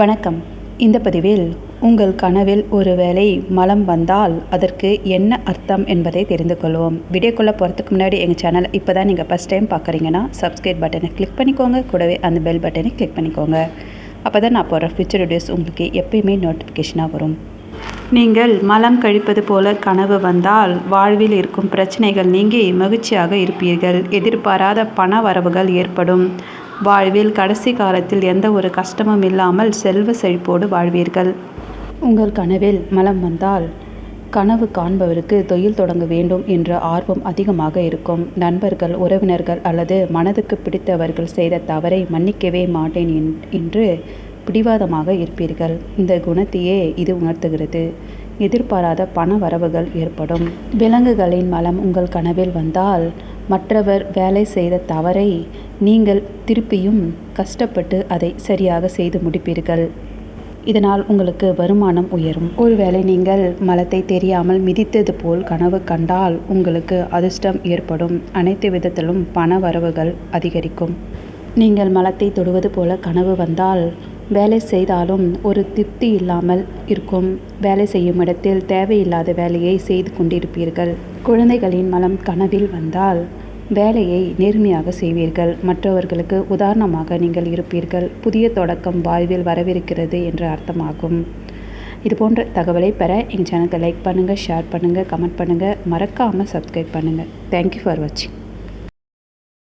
வணக்கம். இந்த பதிவில் உங்கள் கனவில் ஒருவேளை மலம் வந்தால் அதற்கு என்ன அர்த்தம் என்பதை தெரிந்து கொள்வோம். வீடியோக்குள்ளே போகிறதுக்கு முன்னாடி எங்கள் சேனலை இப்போ தான் நீங்கள் ஃபஸ்ட் டைம் பார்க்குறீங்கன்னா சப்ஸ்கிரைப் பட்டனை கிளிக் பண்ணிக்கோங்க. கூடவே அந்த பெல் பட்டனை கிளிக் பண்ணிக்கோங்க. அப்போ தான் நான் போகிற ஃபியூச்சர் வீடியோஸ் உங்களுக்கு எப்பயுமே நோட்டிஃபிகேஷனாக வரும். நீங்கள் மலம் கழிப்பது போல கனவு வந்தால் வாழ்வில் இருக்கும் பிரச்சனைகள் நீங்கி மகிழ்ச்சியாக இருப்பீர்கள். எதிர்பாராத பண வரவுகள் ஏற்படும். வாழ்வில் கடைசி காலத்தில் எந்த ஒரு கஷ்டமும் இல்லாமல் செல்வ செழிப்போடு வாழ்வீர்கள். உங்கள் கனவில் மலம் வந்தால் கனவு காண்பவருக்கு தொழில் தொடங்க வேண்டும் என்ற ஆர்வம் அதிகமாக இருக்கும். நண்பர்கள் உறவினர்கள் அல்லது மனதுக்கு பிடித்தவர்கள் செய்த தவறை மன்னிக்கவே மாட்டேன் என்- என்று பிடிவாதமாக இருப்பீர்கள். இந்த குணத்தையே இது உணர்த்துகிறது. எதிர்பாராத பண வரவுகள் ஏற்படும். விலங்குகளின் மலம் உங்கள் கனவில் வந்தால் மற்றவர் வேலை செய்த தவறை நீங்கள் திருப்பியும் கஷ்டப்பட்டு அதை சரியாக செய்து முடிப்பீர்கள். இதனால் உங்களுக்கு வருமானம் உயரும். ஒருவேளை நீங்கள் மலத்தை தெரியாமல் மிதித்தது போல் கனவு கண்டால் உங்களுக்கு அதிர்ஷ்டம் ஏற்படும். அனைத்து விதத்திலும் பண வரவுகள் அதிகரிக்கும். நீங்கள் மலத்தை தொடுவது போல கனவு வந்தால் வேலை செய்தாலும் ஒரு திருப்தி இல்லாமல் இருக்கும். வேலை செய்யும் இடத்தில் தேவையில்லாத வேலையை செய்து கொண்டிருப்பீர்கள். குழந்தைகளின் மலம் கனவில் வந்தால் வேலையை நேர்மையாக செய்வீர்கள். மற்றவர்களுக்கு உதாரணமாக நீங்கள் இருப்பீர்கள். புதிய தொடக்கம் வாழ்வில் வரவிருக்கிறது என்று அர்த்தமாகும். இது போன்ற தகவலை பெற எங்கள் சேனலுக்கு லைக் பண்ணுங்கள் ஷேர் பண்ணுங்கள் கமெண்ட் பண்ணுங்கள் மறக்காமல் சப்ஸ்கிரைப் பண்ணுங்கள் தேங்க்யூ ஃபார் வாட்சிங்